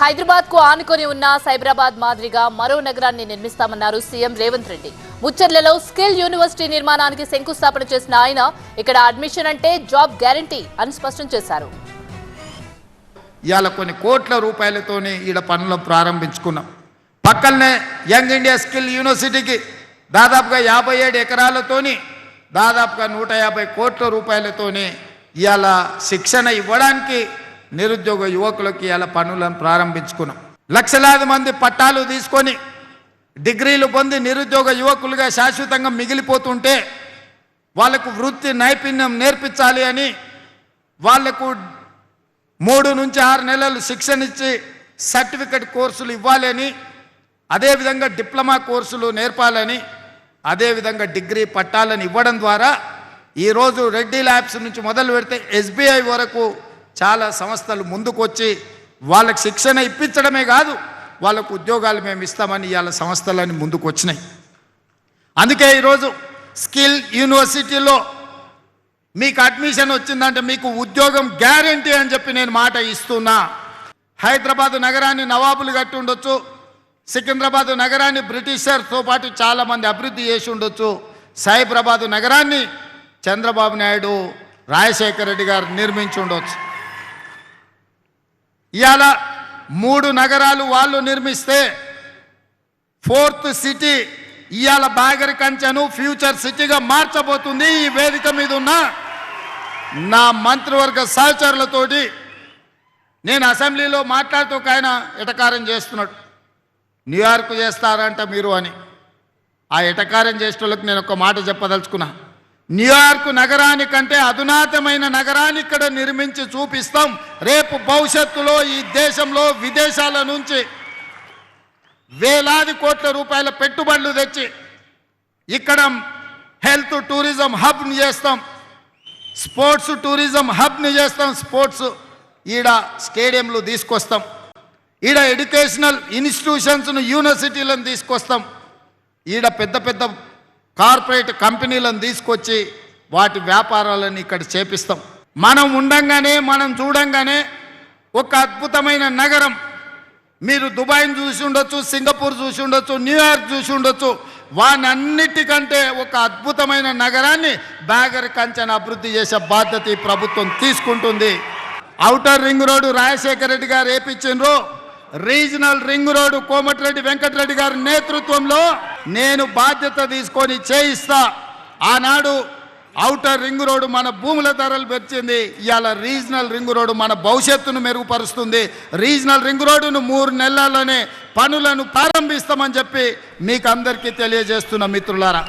హైదరాబాద్కు ఆనుకొని ఉన్న సైబరాబాద్ మాదిరిగా మరో నగరాన్ని నిర్మిస్తామన్నారు సీఎం రేవంత్ రెడ్డి. ముచ్చర్లలో స్కిల్ యూనివర్సిటీ నిర్మాణానికి శంకుస్థాపన చేసిన ఆయన ఇక్కడ అడ్మిషన్ అంటే జాబ్ గ్యారంటీ అని స్పష్టం చేశారు. ఇవాళ కొన్ని కోట్ల రూపాయలతోనే ఈడ పనులు ప్రారంభించుకున్నాం. పక్కనే యంగ్ ఇండియా స్కిల్ యూనివర్సిటీకి దాదాపుగా యాభై ఏడు ఎకరాలతోని దాదాపుగా నూట యాభై కోట్ల రూపాయలతోనే ఇవాళ శిక్షణ ఇవ్వడానికి నిరుద్యోగ యువకులకి అలా పనులను ప్రారంభించుకున్నాం. లక్షలాది మంది పట్టాలు తీసుకొని డిగ్రీలు పొంది నిరుద్యోగ యువకులుగా శాశ్వతంగా మిగిలిపోతుంటే వాళ్ళకు వృత్తి నైపుణ్యం నేర్పించాలి అని వాళ్ళకు మూడు నుంచి ఆరు నెలలు శిక్షణ ఇచ్చి సర్టిఫికెట్ కోర్సులు ఇవ్వాలని అదేవిధంగా డిప్లొమా కోర్సులు నేర్పాలని అదేవిధంగా డిగ్రీ పట్టాలని ఇవ్వడం ద్వారా ఈరోజు రెడ్డి ల్యాబ్స్ నుంచి మొదలు పెడితే ఎస్బీఐ వరకు చాలా సంస్థలు ముందుకొచ్చి వాళ్ళకి శిక్షణ ఇప్పించడమే కాదు వాళ్ళకు ఉద్యోగాలు మేము ఇస్తామని ఇవాళ సంస్థలని ముందుకు వచ్చినాయి అందుకే ఈరోజు స్కిల్ యూనివర్సిటీలో మీకు అడ్మిషన్ వచ్చిందంటే మీకు ఉద్యోగం గ్యారంటీ అని చెప్పి నేను మాట ఇస్తున్నా. హైదరాబాద్ నగరాన్ని నవాబులు కట్టి ఉండొచ్చు సికింద్రాబాద్ నగరాన్ని బ్రిటిషర్తో పాటు చాలామంది అభివృద్ధి చేసి ఉండొచ్చు సైబరాబాద్ నగరాన్ని చంద్రబాబు నాయుడు రాజశేఖర రెడ్డి గారు నిర్మించి ఉండొచ్చు. ఇవాళ మూడు నగరాలు వాళ్ళు నిర్మిస్తే ఫోర్త్ సిటీ ఇవాళ బాగరి కంచెను ఫ్యూచర్ సిటీగా మార్చబోతుంది ఈ వేదిక మీద ఉన్న నా మంత్రివర్గ సహచరులతోటి. నేను అసెంబ్లీలో మాట్లాడుతూ ఒక ఆయన ఎటకారం చేస్తున్నాడు. న్యూయార్క్ చేస్తారంట మీరు అని. ఆ ఎటకారం చేసేటోళ్ళకి నేను ఒక మాట చెప్పదలుచుకున్నా. న్యూయార్క్ నగరానికంటే అధునాతమైన నగరాన్ని ఇక్కడ నిర్మించి చూపిస్తాం. రేపు భవిష్యత్తులో ఈ దేశంలో విదేశాల నుంచి వేలాది కోట్ల రూపాయల పెట్టుబడులు తెచ్చి ఇక్కడ హెల్త్ టూరిజం హబ్ని చేస్తాం. స్పోర్ట్స్ టూరిజం హబ్ని చేస్తాం. స్పోర్ట్స్ ఈడ స్టేడియంలు తీసుకొస్తాం. ఈడ ఎడ్యుకేషనల్ ఇన్స్టిట్యూషన్స్ను యూనివర్సిటీలను తీసుకొస్తాం. ఈడ పెద్ద పెద్ద కార్పొరేట్ కంపెనీలను తీసుకొచ్చి వాటి వ్యాపారాలను ఇక్కడ చేపిస్తాం. మనం ఉండంగానే మనం చూడంగానే ఒక అద్భుతమైన నగరం. మీరు దుబాయ్ని చూసి ఉండొచ్చు సింగపూర్ చూసి ఉండొచ్చు న్యూయార్క్ చూసి ఉండొచ్చు. వానన్నిటికంటే ఒక అద్భుతమైన నగరాన్ని బ్యాగర్ కంచెన అభివృద్ధి చేసే బాధ్యత ఈ ప్రభుత్వం తీసుకుంటుంది. Outer ring road Rajasekhara Reddy garu ఏపించిండ్రు regional ring road Komatireddy Venkatreddy garu నేతృత్వంలో నేను బాధ్యత తీసుకొని చేయిస్తా. ఆనాడు ఔటర్ రింగ్ రోడ్డు మన భూముల ధరలు పెంచింది. ఇవాళ రీజనల్ రింగ్ రోడ్డు మన భవిష్యత్తును మెరుగుపరుస్తుంది. రీజనల్ రింగ్ రోడ్డును మూడు నెలల్లోనే పనులను ప్రారంభిస్తామని చెప్పి మీకు అందరికీ తెలియజేస్తున్న మిత్రులారా.